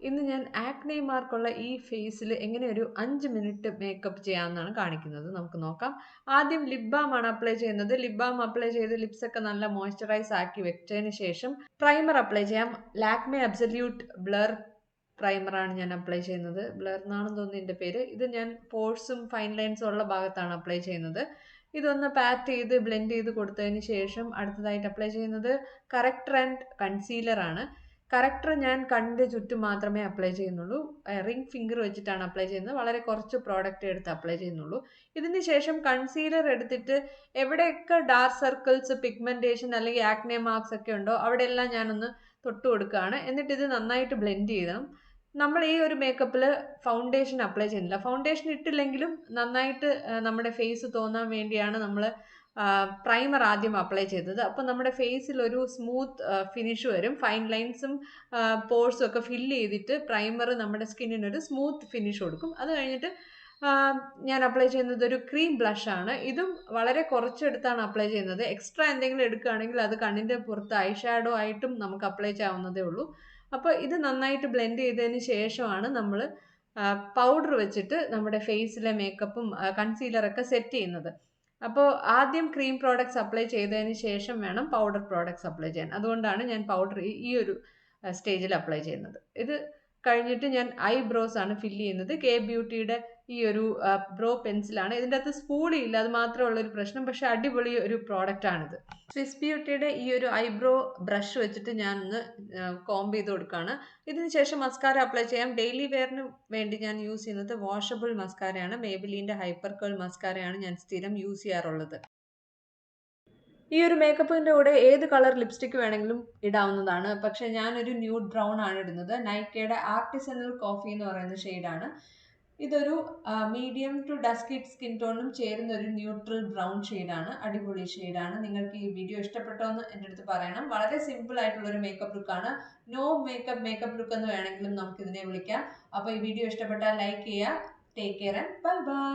ഇന്ന് ഞാൻ ആക്നെ മാർക്കുള്ള ഈ ഫേസിൽ എങ്ങനെ ഒരു അഞ്ച് മിനിറ്റ് മേക്കപ്പ് ചെയ്യാമെന്നാണ് കാണിക്കുന്നത്. നമുക്ക് നോക്കാം. ആദ്യം ലിപ് ബാം ആണ് അപ്ലൈ ചെയ്യുന്നത്. ലിപ് ബാം അപ്ലൈ ചെയ്ത് ലിപ്സ് ഒക്കെ നല്ല മോയ്സ്ചറൈസ് ആക്കി വെച്ചതിന് ശേഷം പ്രൈമർ അപ്ലൈ ചെയ്യാം. ലാക്മെ അബ്സല്യൂട്ട് ബ്ലർ പ്രൈമറാണ് ഞാൻ അപ്ലൈ ചെയ്യുന്നത്. ബ്ലർ എന്നാണെന്ന് തോന്നുന്നു എന്റെ പേര്. ഇത് ഞാൻ പോഴ്സും ഫൈൻ ലൈൻസും ഉള്ള ഭാഗത്താണ് അപ്ലൈ ചെയ്യുന്നത്. ഇതൊന്ന് പാറ്റ് ചെയ്ത് ബ്ലെൻഡ് ചെയ്ത് കൊടുത്തതിന് ശേഷം അടുത്തതായിട്ട് അപ്ലൈ ചെയ്യുന്നത് കറക്റ്റർ ആൻഡ് കൺസീലർ ആണ്. കറക്റ്റർ ഞാൻ കണ്ണിന്റെ ചുറ്റും മാത്രമേ അപ്ലൈ ചെയ്യുന്നുള്ളൂ. റിംഗ് ഫിംഗർ വെച്ചിട്ടാണ് അപ്ലൈ ചെയ്യുന്നത്. വളരെ കുറച്ച് പ്രോഡക്റ്റ് എടുത്ത് അപ്ലൈ ചെയ്യുന്നുള്ളൂ. ഇതിന് ശേഷം കൺസീലർ എടുത്തിട്ട് എവിടെയൊക്കെ ഡാർക്ക് സർക്കിൾസ് പിഗ്മെന്റേഷൻ അല്ലെങ്കിൽ ആക്നെ മാർക്സ് ഒക്കെ ഉണ്ടോ അവിടെ എല്ലാം ഞാനൊന്ന് തൊട്ട് കൊടുക്കുകയാണ്. എന്നിട്ട് ഇത് നന്നായിട്ട് ബ്ലെൻഡ് ചെയ്യണം. നമ്മൾ ഈ ഒരു മേക്കപ്പിൽ ഫൗണ്ടേഷൻ അപ്ലൈ ചെയ്യുന്നില്ല. ഫൗണ്ടേഷൻ ഇട്ടില്ലെങ്കിലും നന്നായിട്ട് നമ്മുടെ ഫേസ് തോന്നാൻ വേണ്ടിയാണ് നമ്മൾ പ്രൈമർ ആദ്യം അപ്ലൈ ചെയ്തത്. അപ്പോൾ നമ്മുടെ ഫേസിൽ ഒരു സ്മൂത്ത് ഫിനിഷ് വരും. ഫൈൻ ലൈൻസും പോഴ്സും ഒക്കെ ഫില്ല് ചെയ്തിട്ട് പ്രൈമർ നമ്മുടെ സ്കിന്നിനൊരു സ്മൂത്ത് ഫിനിഷ് കൊടുക്കും. അത് കഴിഞ്ഞിട്ട് ഞാൻ അപ്ലൈ ചെയ്യുന്നത് ഒരു ക്രീം ബ്ലഷ് ആണ്. ഇതും വളരെ കുറച്ചെടുത്താണ് അപ്ലൈ ചെയ്യുന്നത്. എക്സ്ട്രാ എന്തെങ്കിലും എടുക്കുകയാണെങ്കിൽ അത് കണ്ണിന്റെ പുറത്ത് ഐ ഷാഡോ ആയിട്ടും നമുക്ക് അപ്ലൈ ചെയ്യാവുന്നതേ ഉള്ളൂ. അപ്പോൾ ഇത് നന്നായിട്ട് ബ്ലെൻഡ് ചെയ്തതിന് ശേഷമാണ് നമ്മൾ പൗഡർ വെച്ചിട്ട് നമ്മുടെ ഫേസിലെ മേക്കപ്പും കൺസീലറൊക്കെ സെറ്റ് ചെയ്യുന്നത്. അപ്പോൾ ആദ്യം ക്രീം പ്രോഡക്റ്റ്സ് അപ്ലൈ ചെയ്തതിന് ശേഷം വേണം പൗഡർ പ്രോഡക്റ്റ്സ് അപ്ലൈ ചെയ്യാൻ. അതുകൊണ്ടാണ് ഞാൻ പൗഡർ ഈ ഒരു സ്റ്റേജിൽ അപ്ലൈ ചെയ്യുന്നത്. ഇത് കഴിഞ്ഞിട്ട് ഞാൻ ഐബ്രോസ് ആണ് ഫില്ല് ചെയ്യുന്നത്. കെ ബ്യൂട്ടിയുടെ ഈ ഒരു ബ്രോ പെൻസിലാണ് ഇതിന്റെ അകത്ത് സ്പൂളി ഇല്ല അത് മാത്രമുള്ള ഉള്ളൊരു പ്രശ്നം. പക്ഷെ അടിപൊളി ഒരു പ്രോഡക്റ്റ് ആണിത്. സ്വിസ് ബ്യൂട്ടിയുടെ ഈ ഒരു ഐബ്രോ ബ്രഷ് വെച്ചിട്ട് ഞാൻ ഒന്ന് കോംബ് ചെയ്ത് കൊടുക്കുകയാണ് ഇതിന് ശേഷം മസ്കാര അപ്ലൈ ചെയ്യാം. ഡെയിലി വെയറിന് വേണ്ടി ഞാൻ യൂസ് ചെയ്യുന്നത് വാഷബിൾ മസ്കാരയാണ് മേബിലിന്റെ ഹൈപ്പർ കേൾ മസ്കാരയാണ് ഞാൻ സ്ഥിരം യൂസ് ചെയ്യാറുള്ളത്. ഈ ഒരു മേക്കപ്പിന്റെ കൂടെ ഏത് കളർ ലിപ്സ്റ്റിക് വേണമെങ്കിലും ഇടാവുന്നതാണ്. പക്ഷെ ഞാനൊരു ന്യൂഡ് ബ്രൗൺ ആണ് ഇടുന്നത്. നൈക്കയുടെ ആർട്ടിസണൽ കോഫി എന്ന് പറയുന്ന ഷെയ്ഡാണ് ഇതൊരു മീഡിയം ടു ഡസ്കി സ്കിൻ ടോണും ചേരുന്ന ഒരു ന്യൂട്രൽ ബ്രൗൺ ഷെയ്ഡാണ് അടിപൊളി ഷെയ്ഡാണ് നിങ്ങൾക്ക് ഈ വീഡിയോ ഇഷ്ടപ്പെട്ടോ എന്ന് എന്റെ അടുത്ത് പറയണം. വളരെ സിമ്പിൾ ആയിട്ടുള്ള ഒരു മേക്കപ്പ് ലുക്കാണ് നോ മേക്കപ്പ് മേക്കപ്പ് ലുക്ക് എന്ന് വേണമെങ്കിലും നമുക്ക് ഇതിനെ വിളിക്കാം. അപ്പോൾ ഈ വീഡിയോ ഇഷ്ടപ്പെട്ടാൽ ലൈക്ക് ചെയ്യുക. Take care and bye bye